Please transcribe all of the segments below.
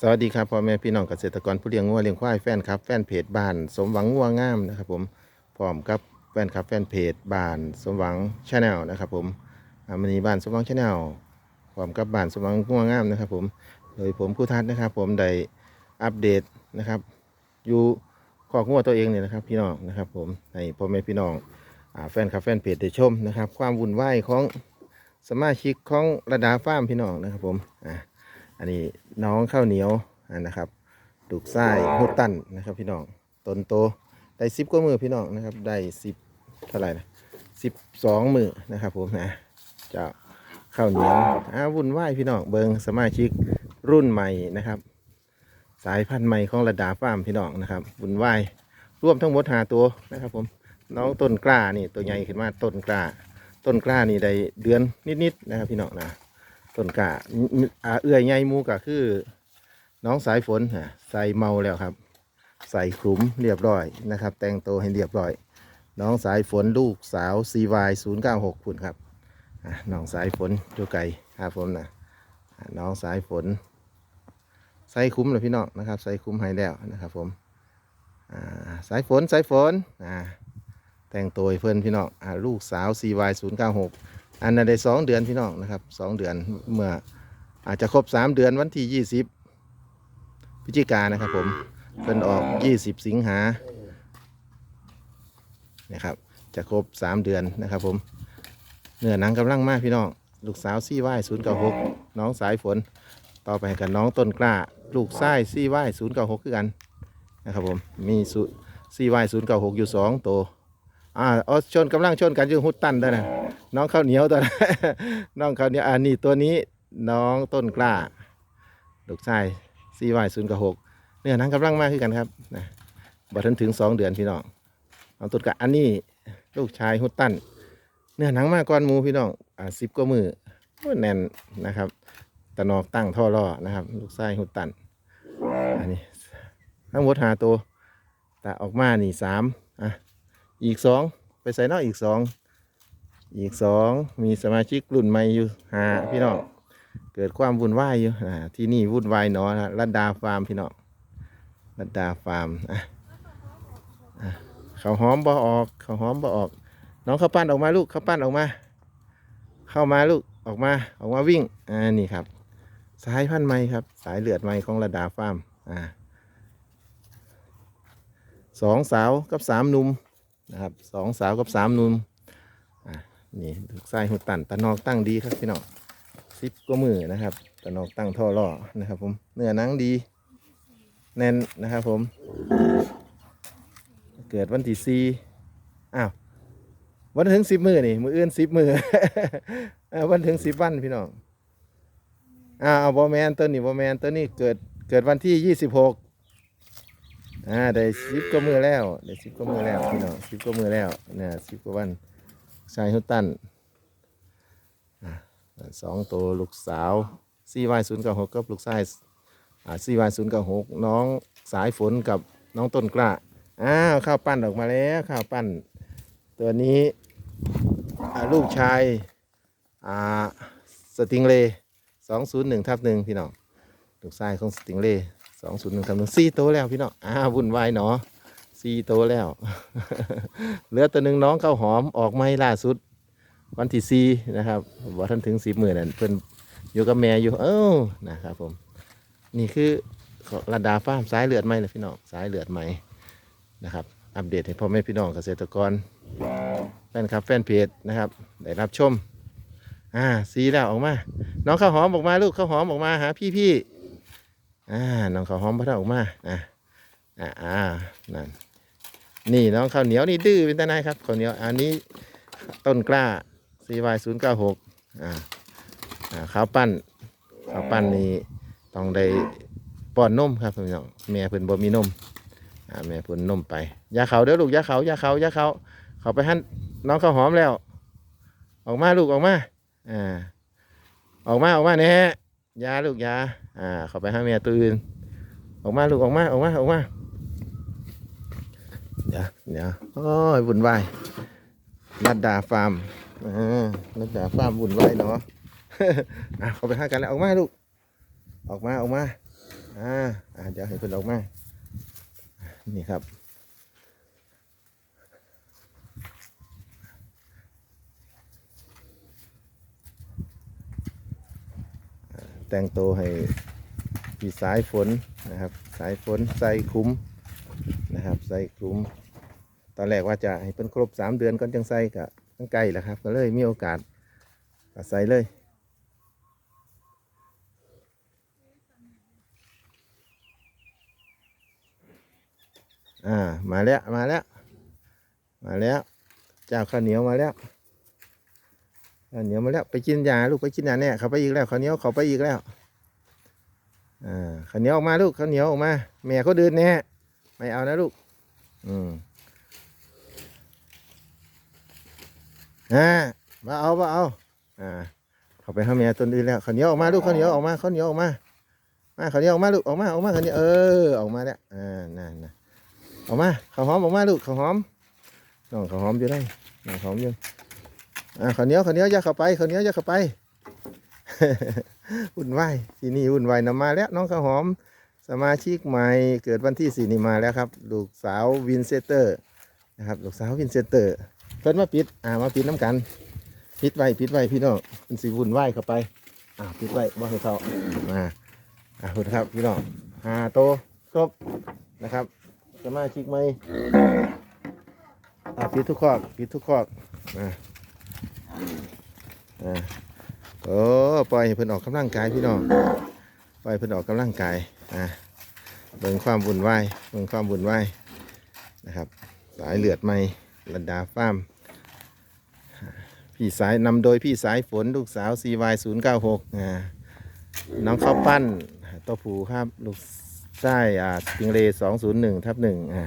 สวัสดีครับพ่อแม่พี่น้องเกษตรกรผู้เลี้ยงงัวเลี้ยงควายแฟนครับแฟนเพจบ้านสมหวังงัวงามนะครับผมพร้อมกับแฟนครับแฟนเพจบ้านสมหวังชาแนลนะครับผมมันนี้บ้านสมหวังชาแนลพร้อมกับบ้านสมหวังงัวงามนะครับผมโดยผมผู้ทัศน์นะครับ ผมได้อัปเดตนะครับ อยู่ขอกงัวตัวเองเนี่ยนะครับ พี่น้องนะครับผมให้พ่อแม่พี่น้องแฟนครับแฟนเพจได้ชมนะครับ ความวุ่นวายของสมาชิกของระดาฟาร์มพี่น้องนะครับผมอ่า อันนี้น้องข้าวเหนียวอ่านะครับดูกไส้ฮุดตันนะครับ พี่น้องต้นโตได้สิบกว่ามือพี่น้องนะครับ ได้สิบเท่าไหร่นะสิบสองมือนะครับ ผมนะเจะข้าวเหนียวอ้าวุ่นวายพี่น้องเบิงสมาชิกรุ่นใหม่นะครับ สายพันธุ์ใหม่ของระดาฟาร์มพี่น้องนะครับวุ่นวายร่วมทั้งหมดหาตัวนะครับ ผมน้องต้นกล้านี่ตัวใหญ่ขึ้นมาต้นกล้า ต้นกล้านี่ได้เดือนนิดๆนะครับ พี่น้องนะ ต้นกะอาเอื้อยใหญ่มูก็คือ น้องสายฝนฮะใส่เมาแล้วครับ ใส่ขลุมเรียบร้อยนะครับ แต่งตัวให้เรียบร้อย น้องสายฝนลูกสาว CY 0 9 6พุ่นครับน้องสายฝนอยู่ไกลครับผมนะน้องสายฝน ใส่คุ้มเลยพี่น้องนะครับ ใส่คุ้มให้แล้วนะครับ ผมสายฝนสายฝนแต่งตัวเพื่อนพี่น้องอลูกสาว CY 0 9 6 อันนั้นได้สองเดือนพี่น้องนะครับสองเดือนเมื่ออาจจะครบสามเดือนวันที่ยี่สิบพฤศจิกานะครับผมเป็นออกยี่สิบสิงหานะครับ จะครบสามเดือนนะครับผมเนื้อหนังกำลังมากพี่น้องลูกสาวซี่ไหว้ศูนย์เก้าหกน้องสายฝน ต่อไปกับน้องต้นกล้า ลูกไส้ซี่ไหว้ศูนย์เก้าหกคือกันนะครับผมมีซี่ไหว้ศูนย์เก้าหกอยู่สองตัว อ่าเอชนกำลังชนกันอยู่ฮุตตันด้วนะน้องข้าวเหนียวตัวนั้นน้องข้าวเหนียวอันนี้ตัวนี้น้องต้นกล้าลูกชายซีวายศูนย์กับหกเนื้อหนังกำลังมากขึ้นกันครับนะบัทันถึงสองเดือนพี่น้องน้องต้นกล้าอันนี้ลูกชายฮุตตันเนื้อหนังมากก้อนมูพี่น้องอ่าสิบกว่ามือแน่นนะครับตะนอกตั้งท่อล่อนะครับ ลูกชายฮุตตันอันนี้ทั้งหมดหาตัวแต่ออกมานี่สามอะ อีกสองไปใส่นอกอีกสองอีกสองมีสมาชิกรุ่นใหม่อยู่หาพี่น้องเกิดความวุ่นวายอยู่อ่าที่นี่วุ่นวายหนอนะรัดดาฟาร์มพี่น้องรัดดาฟาร์มอะเขาหอมบ่ออกเขาหอมบ่ออก น้องข้าวปั้นออกมาลูกข้าวปั้นออกมา เข้ามาลูกออกมาออกมาวิ่งอ่านี่ครับ สายพันธุ์ใหม่ครับ สายเลือดใหม่ของระดาฟาร์มอ่าสองสาวกับสามหนุ่ม นะครับสองสาวกับสามนุ่มอ่านี่ลูกไส้หุดตันตะนอกตั้งดีครับพี่น้องซิปก็มือนะครับตะนอกตั้งท่อล่อนะครับ ผมเนื้อนังดีแน่นนะครับผม เกิดวันที่สี่อ้าววันถึงสิบมือนี่มืออื่นสิบมืออ่าวันถึงสิบวันพี่น้องอ้าวบอแมนตัวนี้บอแมนตัวนี้เกิดเกิดวันที่ยี่สิบหก อ่าได้สิบก็มือแล้วได้สิบก็มือแล้วพี่น้องสิบก็มือแล้วเนี่ยสิบกว่าวันชายฮุตตันสองตัวลูกสาวซีวายศูนย์กับหกกับลูกชายอ่าซีวายศูนย์กับหกน้องสายฝนกับน้องต้นกล้าอ้าวข้าวปั้นออกมาแล้วข้าวปั้น ตัวนี้ลูกชายอ่าสติงเลสองศูนย์หนึ่งทับหนึ่งพี่น้องลูกชายของสติงเล สองศูนย์หนึ่งทับหนึ่งสี่โตแล้วพี่น้องอ้าวุ่นวายหนอสี่โตแล้วเหลือตัวหนึ่งน้องข้าวหอมออกมาล่าสุด วันที่สี่นะครับว่าท่านถึงสิบหมื่นนั่นเพิ่นอยู่กับแม่อยู่เอ้านะครับผม นี่คือระดาฟ้ามสายเลือดใหม่เลยพี่น้องสายเลือดใหมนะครับ อัปเดตให้พ่อแม่พี่น้องเกษตรกรแฟนคลับแฟนเพจนะครับ ได้รับชม อ่าสีแล้วออกมา น้องข้าวหอมออกมาลูกข้าวหอมออกมาหาพี่พี่ อ่าน้องข้าวหอมพัฒออกมาอ่าอ่านั่นนี่น้องข้าวเหนียวนี่ดื้อเป็นตาไหนายครับข้าวเหนียวอันนี้ต้นกล้า CY 0 9 6 อ่าอ่าข้าวปั้นข้าวปั้นนี่ต้องได้ป้อนนมครับพี่น้องแม่เพิ่นบ่มีนมอ่าแม่เพิ่นนมไปยาเขาเด้อลูกยาเขายาเขายาเขาเขาไปหั่นน้องข้าวหอมแล้ว ออกมาลูกออกมาอ่าออกมาออกมาแน่ยาลูกยา อ่าเขาไปหาแม่ตัวอื่นออกมาลูกออกมาออกมาออกมาเดี๋ยวเดี๋ยวโอ้ยวุ่นวายนัดดาฟาร์มอ่านัดดาฟาร์มวุ่นวายเนาะอะเขาไปหากันแล้วออกมาลูกออกมาออกมาอ่าอ่าเดี๋ยวให้เพิ่นออกมานี่ครับ แต่งตัวให้พี่สายฝนนะครับ สายฝนใส่คลุมนะครับใส่คลุมตอนแรกว่าจะให้เพิ่นครบสามเดือนก่อนจังใส่กับตั้งไกลแหละครับ ก็เลยมีโอกาสใส่เลยอ่ามาแล้วมาแล้ว มาแล้วเจ้าข้าวเหนียวมาแล้ว เหนียวมาแล้วไปกินยาลูกไปกินยาเนี่ยเขาไปอีกแล้วเขาเหนียวเขาไปอีกแล้วอ่าเขาเหนียวออกมาลูกเขาเหนียวออกมา แม่เขาเดินแน่ไม่เอานะลูก อืมอ่ามาเอามาเอาอ่าเขาไปห้าแม่ต้นอื่นแล้วเขาเหนียวออกมาลูกเขาเหนียวออกมาเขาเหนียวออกมามาเขาเหนียวออกมาลูกออกมาออกมาเขาเหนียวเออออกมาแล้วอ่านั่นนะออกมาเขาหอมออกมาลูกเขาหอมน้องข้าหอมอยู่ได้น้องข้าหอมอยู่ อ่าข้าวเหนียวข้าวเหนียวอย่าเข้าไปข้าวเหนียวอย่าเข้าไปวุ่นวายที่นี่วุ่นวายนำมาแล้ว น้องข้าวหอม สมาชิกใหม่เกิดวันที่สี่นี่มาแล้วครับ ลูกสาววินเซเตอร์นะครับลูกสาววินเซเตอร์เพิ่นมาปิดอ่ามาปิดน้ำกันปิดไว้ปิดไว้พี่น้องมันสิวุ่นวายเข้าไปอ่าปิดไว้บ่ให้เขามาอ่าคุณครับพี่น้องหาโตครบนะครับสมาชิกใหม่อ่าปิดทุกข้อกปิดทุกข้อกอ่า อ่าโอ้ปล่อยให้เพิ่นออกกำลังกายพี่น้องปล่อยเพิ่นออกกำลังกายอ่าเบิ่งความวุ่นวายเบิ่งความวุ่นวายนะครับสายเลือดใหม่ระดาฟ้ามพี่สายนำโดยพี่สายฝนลูกสาว CY 0 9 6 อ่าน้องข้าวปั้นตัวผูครับ ลูกไส้อ่าจิงเล201ทับ1อ่า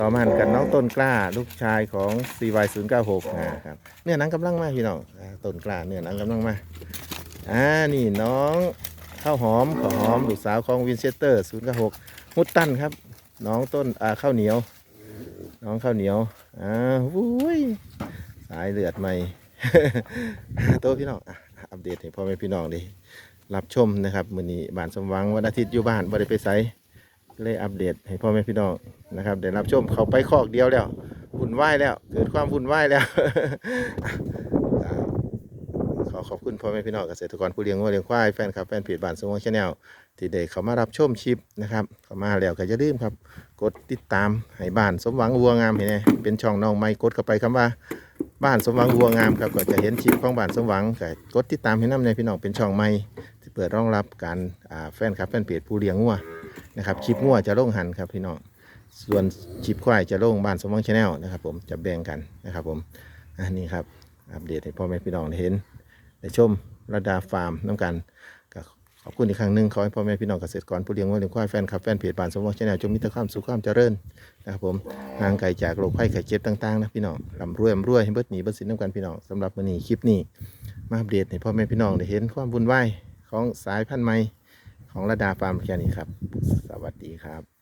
ต่อมากันน้องต้นกล้าลูกชายของ CY 0 9 6อ่าครับเนี่ยหนังกำลังมาพี่น้องอ่าต้นกล้าเนี่ยหนังกำลังมาอ่านี่น้องข้าวหอมข้าวหอมลูกสาวของวินเชสเตอร์0 9 6มุดตันครับ น้องต้นอ่าข้าวเหนียว น้องข้าวเหนียวอ่าวุ้ยสายเลือดใหม่ โตพี่น้องอะอัปเดตให้พ่อแม่พี่น้องด้รับชมนะครับมื้อนี้บ้านสมหวังวันอาทิตย์อยู่บ้านบ่ได้ไปไส เลยอัปเดตให้พ่อแม่พี่น้องนะครับได้รับชมเขาไปคอกเดียวแล้ววุ่นวายแล้ว เกิดความวุ่นวายแล้วขอขอบคุณพ่อแม่พี่น้องเกษตรกรผู้เลี้ยงวัวเลี้ยงควายแฟนคลับแฟนเพจบ้านสมหวังชาแนลที่ได้เข้ามารับชมคลิปนะครับเข้ามาแล้วก็อย่าลืมครับ กดติดตามให้บ้านสมหวังวัวงามเห็นไหมเป็นช่องน้องไม้กดเข้าไปคำว่าบ้านสมหวังวัวงามครับก็จะเห็นคลิปของบ้านสมหวังก็กดติดตามให้น้ำในพี่น้องเป็นช่องใหม่ที่เปิดรองรับการแฟนครับแฟนเพจผู้เลี้ยงงัว นะครับคลิปงัวจะลงหันครับพี่น้องส่วนคลิปควายจะลงบ้านสมหวังชาแนลนะครับ ผมจะแบ่งกันนะครับ ผมอันนี้ครับอัปเดตให้พ่อแม่พี่น้องได้เห็นได้ชมระดาฟาร์มน้ำกันขอบคุณอีกครั้งหนึ่งขอให้พ่อแม่พี่น้องเกษตรกรผู้เลี้ยงวัวเลี้ยงควายแฟนครับแฟนเพจบ้านสมวังชาแนลจงมีแต่ความสุขความเจริญนะครับผมห่างไกลจากโรคภัยไข้เจ็บต่างๆนะพี่น้องร่ำรวยร่ำรวยให้เบิดหนีเบิดสินน้ำกันพี่น้องสำหรับมื้อนี้คลิปนี้มาอัปเดตให้พ่อแม่พี่น้องได้เห็นความวุ่นวายของสายพันธุ์ใหม่ ของระดาฟาร์มแค่นี้ครับ สวัสดีครับ